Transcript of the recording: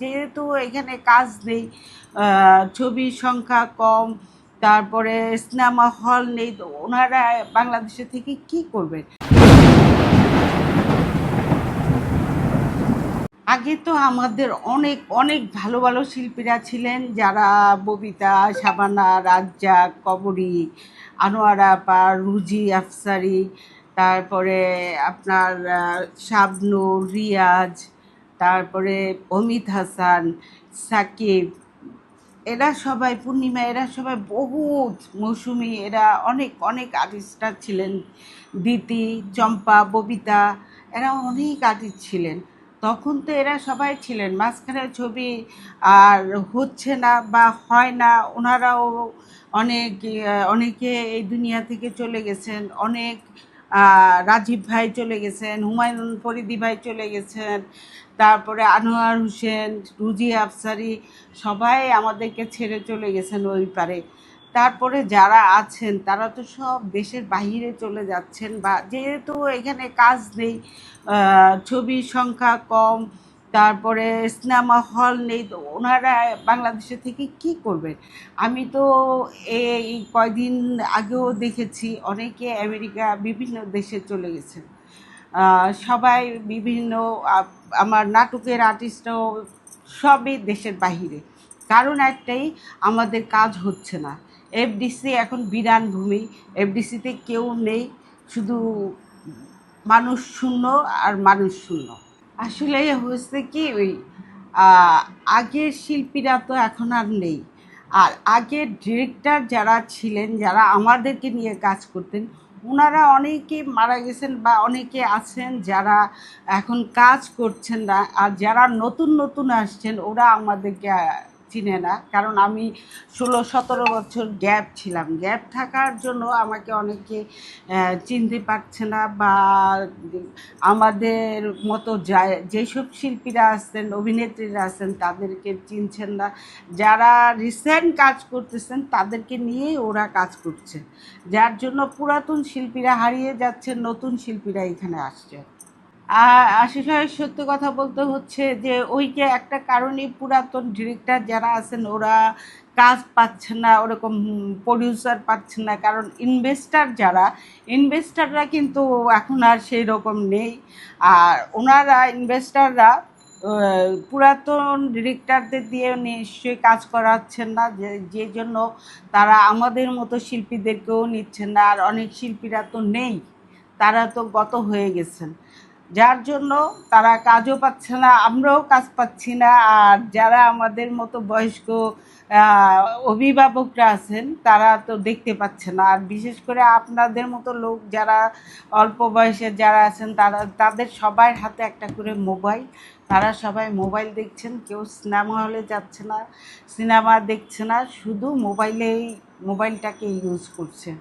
যেহেতু এখানে কাজ নেই ছবির সংখ্যা কম তারপরে সিনেমা হল নেই তো ওনারা বাংলাদেশে থেকে কি করবেন? আগে তো আমাদের অনেক অনেক ভালো ভালো শিল্পীরা ছিলেন যারা ববিতা শাবানা রাজ্জাক কবরী আনোয়ারা পা রুজি আফসারি তারপরে আপনার আহ, শাবনূর রিয়াজ তারপরে অমিত হাসান, সাকিব, এরা সবাই, পূর্ণিমা, এরা সবাই বহুত মৌসুমি, এরা অনেক অনেক আর্টিস্টরা ছিলেন। দিতি, চম্পা, ববিতা, এরা অনেক আর্টিস্ট ছিলেন। তখন তো এরা সবাই ছিলেন। মাঝখানে ছবি আর হচ্ছে না বা হয় না, ওনারাও অনেক, অনেকে এই দুনিয়া থেকে চলে গেছেন। অনেক রাজীব ভাই চলে গেছেন, হুমায়ুন ফরিদি ভাই চলে গেছেন, তারপরে আনোয়ার হোসেন, রুজি আফসারি, সবাই আমাদেরকে ছেড়ে চলে গেছেন ওই পারে। তারপরে যারা আছেন, তারা তো সব দেশের বাহিরে চলে যাচ্ছেন বা যেহেতু এখানে কাজ নেই ছবির সংখ্যা কম তারপরে সিনেমা হল নেই, তো ওনারা বাংলাদেশে থেকে কি করবেন? আমি তো এই কয়দিন আগেও দেখেছি, অনেকে আমেরিকা বিভিন্ন দেশে চলে গেছেন। সবাই বিভিন্ন আমার নাটকের আর্টিস্টরাও সবই দেশের বাহিরে। কারণ একটাই, আমাদের কাজ হচ্ছে না। এফডিসি এখন বিরান ভূমি এফডিসিতে কেউ নেই, শুধু মানুষ শূন্য আর মানুষ শূন্য। আসলে হচ্ছে কি, ওই আগের শিল্পীরা তো এখন আর নেই। আর আগের ডিরেক্টর যারা ছিলেন, যারা আমাদেরকে নিয়ে কাজ করতেন ওনারা অনেকে মারা গেছেন বা অনেকে আছেন যারা এখন কাজ করছেন না, আর যারা নতুন নতুন আসছেন, ওরা আমাদেরকে চিনে না। কারণ আমি ষোলো, সতেরো বছর গ্যাপ ছিলাম। গ্যাপ থাকার জন্য আমাকে অনেকে চিনতে পারছে না বা আমাদের মতো যেসব শিল্পীরা আছেন অভিনেত্রীরা আছেন তাদেরকে চিনছেন না। যারা রিসেন্ট কাজ করতেছেন, তাদেরকে নিয়েই ওরা কাজ করছে। যার জন্য পুরাতন শিল্পীরা হারিয়ে যাচ্ছে নতুন শিল্পীরা এখানে আসছে। আশিস ভাইয়ের সত্য কথা বলতে হচ্ছে যে, ওই যে একটা কারণে পুরাতন ডিরেক্টর যারা আছেন, ওরা কাজ পাচ্ছে না, ওরকম প্রডিউসার পাচ্ছে না। কারণ ইনভেস্টার যারা ইনভেস্টাররা কিন্তু এখন আর সেই রকম নেই। আর ওনারা ইনভেস্টাররা পুরাতন ডিরেক্টরদের দিয়ে নিশ্চয়ই কাজ করাচ্ছেন না। যে যে জন্য তারা আমাদের মতো শিল্পীদেরকেও নিচ্ছেন না। আর অনেক শিল্পীরা তো নেই, তারা তো গত হয়ে গেছেন। যার জন্য তারা কাজও পাচ্ছে না, আমরাও কাজ পাচ্ছি না। আর যারা আমাদের মতো বয়স্ক অভিভাবকরা আছেন, তারা তো দেখতে পাচ্ছে না। আর বিশেষ করে আপনাদের মতো লোক যারা অল্প বয়সের যারা আছেন, তারা, তাদের সবার হাতে একটা করে মোবাইল। তারা সবাই মোবাইল দেখছেন, কেউ সিনেমা হলে যাচ্ছে না, সিনেমা দেখছে না, শুধু মোবাইলেই, মোবাইলটাকে ইউজ করছেন।